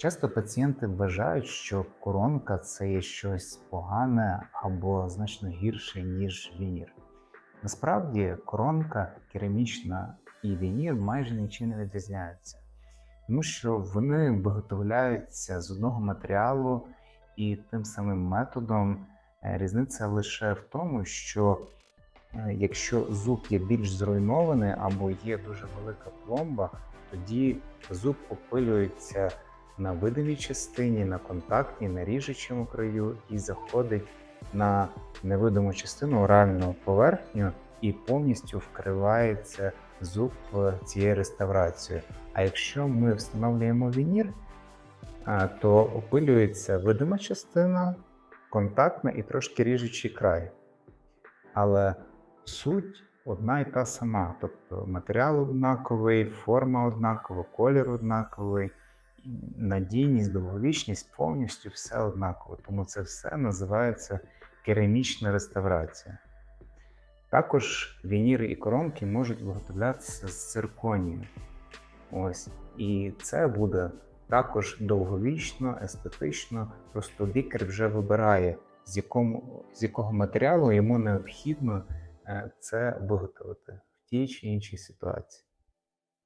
Часто пацієнти вважають, що коронка це є щось погане або значно гірше, ніж вінір. Насправді, коронка, керамічна і вінір майже нічим не відрізняються, тому що вони виготовляються з одного матеріалу і тим самим методом. Е, Різниця лише в тому, що е, якщо зуб є більш зруйнований або є дуже велика пломба, тоді зуб опилюється на видовій частині, на контактній, на ріжучому краю і заходить на невидиму частину оральну поверхню і повністю вкривається зуб цією реставрацією. А якщо ми встановлюємо вінір, то опилюється видима частина, контактна і трошки ріжучий край. Але суть одна і та сама. Тобто матеріал однаковий, форма однакова, колір однаковий, надійність, довговічність повністю все однаково. Тому це все називається керамічна реставрація. Також вініри і коронки можуть виготовлятися з цирконію. Ось. І це буде також довговічно, естетично. Просто лікар вже вибирає, з, якому, з якого матеріалу йому необхідно е, це виготовити в тій чи іншій ситуації.